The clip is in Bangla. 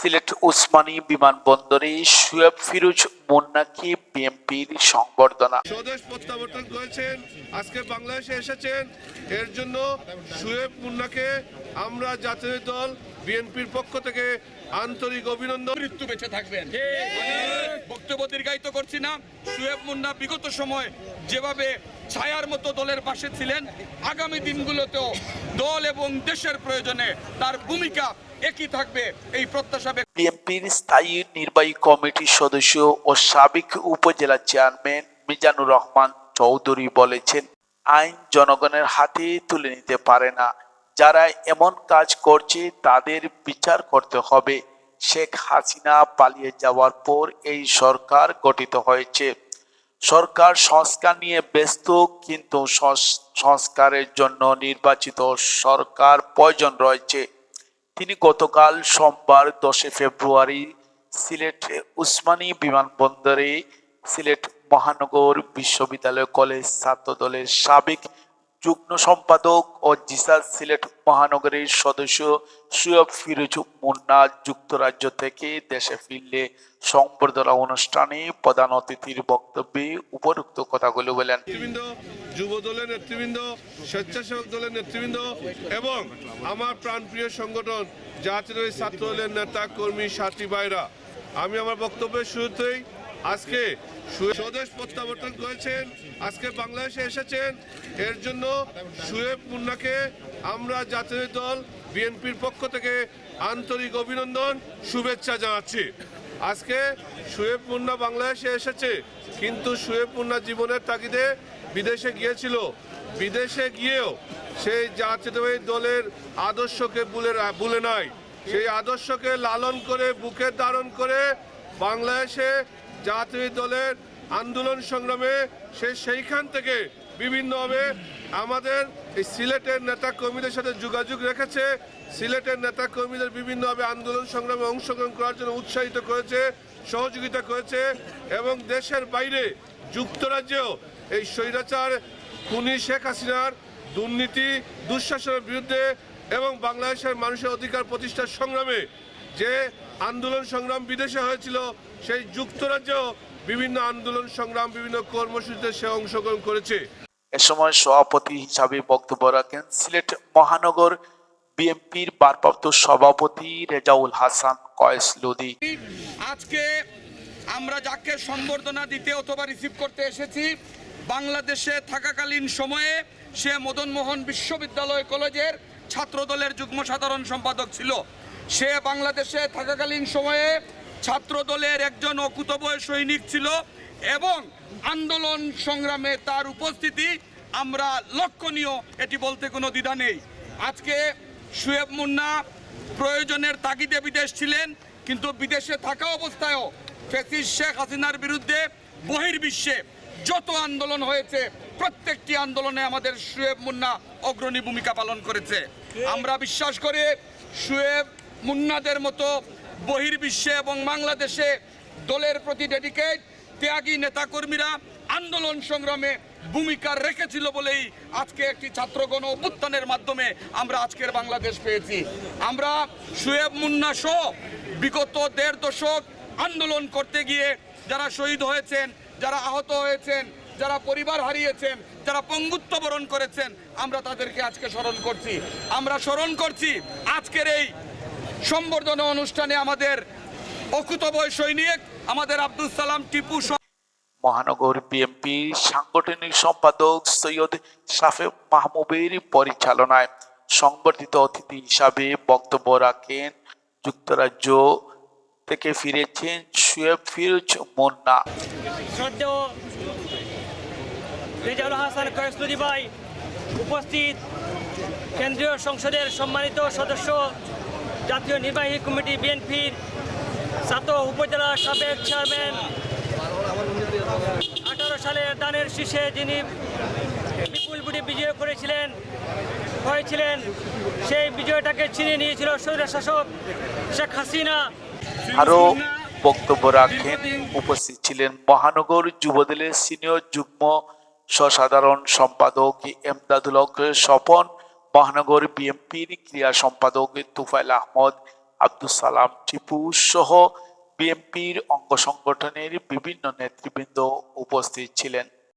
সিলেট উসমানী বিমানবন্দরে শুয়েব ফিরোজ মুন্নাকে বিএনপির সংবর্ধনা। স্বদেশ প্রত্যাবর্তন করেছেন আজকে বাংলাদেশে এসেছেন। এর জন্য সুয়েব মুন্নাকে আমরা জাতীয় দল বিএনপির পক্ষ থেকে আন্তরিক অভিনন্দন। মৃত্যু বেঁচে থাকবেন। বক্তব্য দীর্ঘায়িত করছি না। সুয়েব মুন্না বিগত সময় যেভাবে ছায়ার মতো দলের পাশে ছিলেন। আগামী দিনগুলোতেও দল এবং দেশের প্রয়োজনে তার ভূমিকা একই থাকবে এই প্রত্যাশা বিএনপির স্থায়ী নির্বাহী কমিটির সদস্য ও সাবেক উপজেলা চেয়ারম্যান মিজানুর রহমান চৌধুরী বলেছেন, আইন জনগণের হাতে তুলে নিতে পারে না। যারা এমন কাজ করছে তাদের বিচার করতে হবে। শেখ হাসিনা পালিয়ে যাওয়ার পর এই সরকার গঠিত হয়েছে। সরকার সংস্কার নিয়ে ব্যস্ত, কিন্তু সংস্কারের জন্য নির্বাচিত সরকার প্রয়োজন রয়েছে। তিনি গতকাল সোমবার দশে ফেব্রুয়ারি সিলেট উসমানী বিমানবন্দরে সিলেট মহানগর বিশ্ববিদ্যালয় কলেজ ছাত্র দলের সাবেক যুগ্ম সম্পাদক ও জিসাস সিলেট মহানগরের সদস্য সৈয়দ ফিরোজ মুন্না যুক্তরাজ্য থেকে দেশে ফিরলে সংবর্ধনা অনুষ্ঠানে প্রধান অতিথির বক্তব্যে উপরোক্ত কথাগুলো বলেন। যুব দলের নেতৃবৃন্দ, স্বেচ্ছাসেবক দলের নেতৃবৃন্দ এবং আমার প্রাণপ্রিয় সংগঠন, জাতীয় ছাত্র দলের নেতা, কর্মী, সাথী ভাইরা, আমি আমার বক্তব্যের শুরুতেই আজকে স্বদেশ প্রত্যাবর্তন করেছেন, আজকে বাংলাদেশে এসেছেন। এর জন্য সুয়েব মুন্নাকে আমরা জাতীয় দল বিএনপির পক্ষ থেকে আন্তরিক অভিনন্দন, শুভেচ্ছা জানাচ্ছি। আজকে শুয়েব মুন্না বাংলাদেশে এসেছে, কিন্তু শুয়েব মুন্না জীবনের তাগিদে বিদেশে গিয়েছিল। বিদেশে গিয়েও সেই জাতীয়তাবাদী দলের আদর্শকে ভুলে ভুলে নাই। সেই আদর্শকে লালন করে, বুকে ধারণ করে বাংলাদেশে জাতীয় দলের আন্দোলন সংগ্রামে সে সেইখান থেকে বিভিন্নভাবে আমাদের এই সিলেটের নেতা কর্মীদের সাথে যোগাযোগ রেখেছে। সিলেটের নেতা কর্মীদের বিভিন্নভাবে আন্দোলন সংগ্রামে অংশগ্রহণ করার জন্য উৎসাহিত করেছে, সহযোগিতা করেছে এবং দেশের বাইরে যুক্তরাজ্যেও এই স্বৈরাচার খুনি শেখ হাসিনার দুর্নীতি, দুঃশাসনের বিরুদ্ধে এবং বাংলাদেশের মানুষের অধিকার প্রতিষ্ঠার সংগ্রামে যে আন্দোলন সংগ্রাম বিদেশে হয়েছিল সেই যুক্তরাজ্যেও বিভিন্ন আন্দোলন সংগ্রাম বিভিন্ন কর্মসূচিতে সে অংশগ্রহণ করেছে। এ সময় সভাপতি হিসাবে বক্তব্য রাখেন সিলেট মহানগর বিএনপির ভারপ্রাপ্ত সভাপতি রেজাউল হাসান কয়েস লুদি আজকে আমরা যাকে সম্বর্ধনা দিতে অথবা রিসিভ করতে এসেছি বাংলাদেশে থাকাকালীন সময়ে সে মদনমোহন বিশ্ববিদ্যালয় কলেজের ছাত্রদলের যুগ্ম সাধারণ সম্পাদক ছিল। সে বাংলাদেশে থাকাকালীন সময়ে ছাত্রদলের একজন অকুতবয় সৈনিক ছিল এবং আন্দোলন সংগ্রামে তার উপস্থিতি আমরা লক্ষণীয় এটি বলতে কোনো দ্বিধা নেই। আজকে শুয়েব মুন্না প্রয়োজনের তাগিদে বিদেশ ছিলেন কিন্তু বিদেশে থাকা অবস্থায়ও ফেসিস শেখ হাসিনার বিরুদ্ধে বহির্বিশ্বে যত আন্দোলন হয়েছে প্রত্যেকটি আন্দোলনে আমাদের শুয়েব মুন্না অগ্রণী ভূমিকা পালন করেছে। আমরা বিশ্বাস করে শুয়েব মুন্নাদের মতো বহির্বিশ্বে এবং বাংলাদেশে দলের প্রতি ডেডিকেট, ত্যাগী নেতাকর্মীরা আন্দোলন সংগ্রামে ভূমিকা রেখেছিল বলেই আজকে একটি ছাত্রগণ অভ্যুত্থানের মাধ্যমে আমরা আজকের বাংলাদেশ পেয়েছি। আমরা শুয়েব মুন্না সহ বিগত দেড় দশক আন্দোলন করতে গিয়ে যারা শহীদ হয়েছেন, যারা আহত হয়েছেন, যারা পরিবার হারিয়েছেন, যারা পঙ্গুত্ব বরণ করেছেন, আমরা তাদেরকে আজকে স্মরণ করছি। আমরা স্মরণ করছি আজকের এই সম্বর্ধনা অনুষ্ঠানে আমাদের অকুতবয় সৈনিক আমাদের আব্দুল সালাম টিপু মহানগর বিএনপি সাংগঠনিক সম্পাদক সৈয়দ সাফে মাহমুবের পরিচালনায় সংবর্ধিত অতিথি হিসাবে বক্তব্য রাখেন যুক্তরাজ্য থেকে ফিরেছেন শুয়েব ফিরোজ মুন্না। রেজাউল হাসান ভাই উপস্থিত কেন্দ্রীয় সংসদের সম্মানিত সদস্য জাতীয় নির্বাহী কমিটি বিএনপির ছাত্র উপজেলা সাবেক চেয়ারম্যান আঠারো সালে দানের শীর্ষে যিনি বিপুল বুড়ি বিজয় করেছিলেন, হয়েছিলেন, সেই বিজয়টাকে ছিনিয়ে নিয়েছিল স্বৈর শাসক শেখ হাসিনা। আরও বক্তব্য রাখেন, উপস্থিত ছিলেন মহানগর যুবদলের সিনিয়র যুগ্ম সসাধারণ সম্পাদক এমদাদুল হক স্বপন। মহানগর বিএনপির ক্রিয়া সম্পাদক তুফাইল আহমদ আব্দুল সালাম টিপু সহ বিএনপির অঙ্গ সংগঠনের বিভিন্ন নেতৃবৃন্দ উপস্থিত ছিলেন।